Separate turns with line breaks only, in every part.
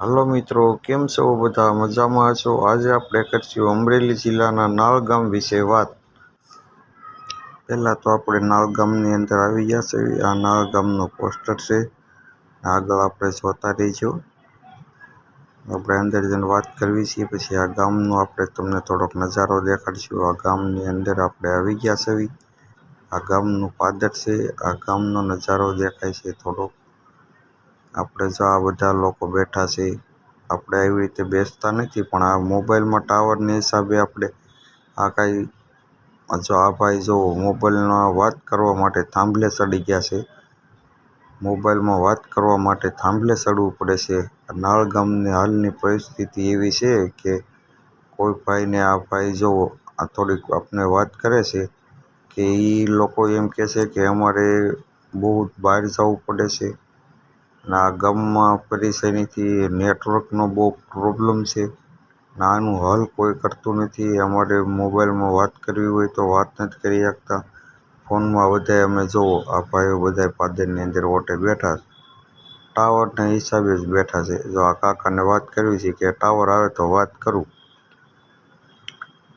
Hello મિત્રો, કેમ છો બધા? મજામાં છો? આજે આપણે કરશું અમરેલી જિલ્લાના નાળ ગામ વિશે વાત. પહેલાં તો આપણે નાળ ગામની અંદર આવી ગયા છે. આ નાળ ગામનું પોસ્ટર છે. આગળ આપણે જોતા રહીજો આપણે અંદર જઈને વાત કરવી છે. પછી આ ગામનો આપણે તમને થોડોક નજારો દેખાડશું. આ ગામની અંદર આપણે આવી ગયા છે. આ ગામનું પાદર છે. આ ગામનો નજારો દેખાય છે થોડોક. આપણે જો આ બધા લોકો બેઠા છે, આપણે આવી રીતે બેસતા નથી, પણ આ મોબાઈલમાં ટાવરની હિસાબે આપણે આ કાંઈ, જો આ ભાઈ જો મોબાઈલમાં વાત કરવા માટે થાંભલે ચડી ગયા છે, મોબાઈલમાં વાત કરવા માટે થાંભલે ચડવું પડે છે. નાળ ગામની હાલની પરિસ્થિતિ એવી છે કે કોઈ ભાઈને આ ભાઈ જો આ થોડીક આપને વાત કરે છે કે એ લોકો એમ કહે છે કે અમારે બહુ બહાર જવું પડે છે. આ ગામમાં પરેશાનીથી નેટવર્કનો બહુ પ્રોબ્લેમ છે. ને આનું હલ કોઈ કરતું નથી. અમારે મોબાઈલમાં વાત કરવી હોય તો વાત નથી કરી શકતા. ફોનમાં બધાય અમે જુઓ આ ભાઈઓ બધાય પાદરની અંદર ઓટે બેઠા ટાવરના હિસાબે જ બેઠા છે. જો આ કાકાને વાત કરવી છે કે ટાવર આવે તો વાત કરું.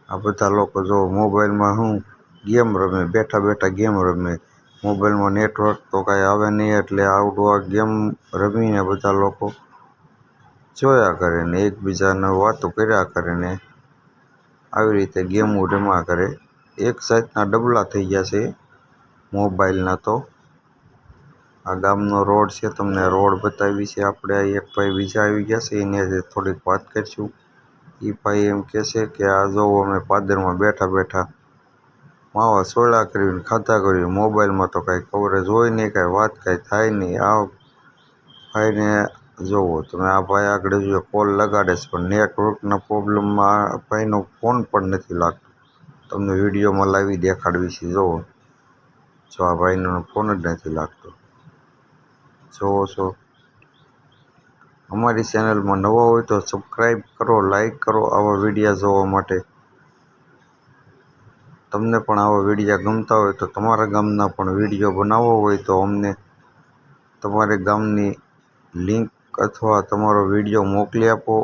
આ બધા લોકો જો મોબાઈલમાં શું ગેમ રમે, બેઠા બેઠા ગેમ રમે. મોબાઈલમાં નેટવર્ક તો કાંઈ આવે નહીં એટલે આઉટડોર ગેમ રમીને બધા લોકો જોયા કરે ને, એકબીજાને વાતો કર્યા કરે ને, આવી રીતે ગેમો રમ્યા કરે. એક સાઈડના ડબલા થઈ ગયા છે મોબાઈલના તો. આ ગામનો રોડ છે, તમને રોડ બતાવી છે આપણે. એક ભાઈ બીજા આવી ગયા છે, એની આજે થોડીક વાત કરીશું. એ ભાઈ એમ કહે છે કે આ જોવો અમે પાદરમાં બેઠા બેઠા માવા સોળા કરીને ખાતા કર્યું મોબાઈલમાં તો કાંઈ કવરેજ હોય નહીં, કાંઈ વાત કાંઈ થાય નહીં. આ ભાઈને જોવો, તમે આ ભાઈ આગળ જોઈએ કોલ લગાડે છે, પણ નેટવર્કના પ્રોબ્લેમમાં આ ભાઈનો ફોન પણ નથી લાગતો. તમને વિડીયોમાં લાવી દેખાડવી છે જુઓ જો આ ભાઈનો ફોન જ નથી લાગતો. જોવો છો અમારી ચેનલમાં નવા હોય તો સબસ્ક્રાઈબ કરો લાઈક કરો આવા વિડીયા જોવા માટે. તમને પણ આવા વિડીયા ગમતા હોય તો તમારા ગામના પણ વીડિયો બનાવવો હોય તો અમને તમારે ગામની લિંક અથવા તમારો વીડિયો મોકલી આપો.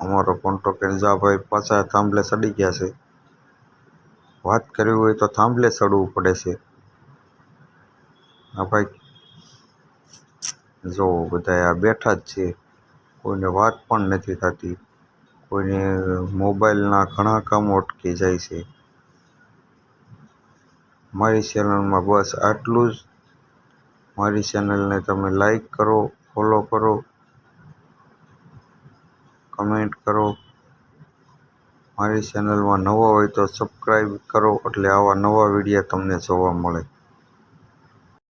અમારો કોન્ટેક્ટ કરીને ભાઈ પાછા થાંભલે સડી ગયા છે. વાત કરવી હોય તો થાંભલે ચડવું પડે છે. આ ભાઈ. જો બધા આ બેઠા જ છે. કોઈને વાત પણ નથી થતી. કોઈને મોબાઈલના ઘણા કામો અટકી જાય છે. મારી ચેનલમાં બસ આટલું જ. મારી ચેનલને તમે લાઈક કરો, ફોલો કરો, કમેન્ટ કરો. મારી ચેનલમાં નવા હોય તો સબસ્ક્રાઈબ કરો એટલે આવા નવા વીડિયો તમને જોવા મળે.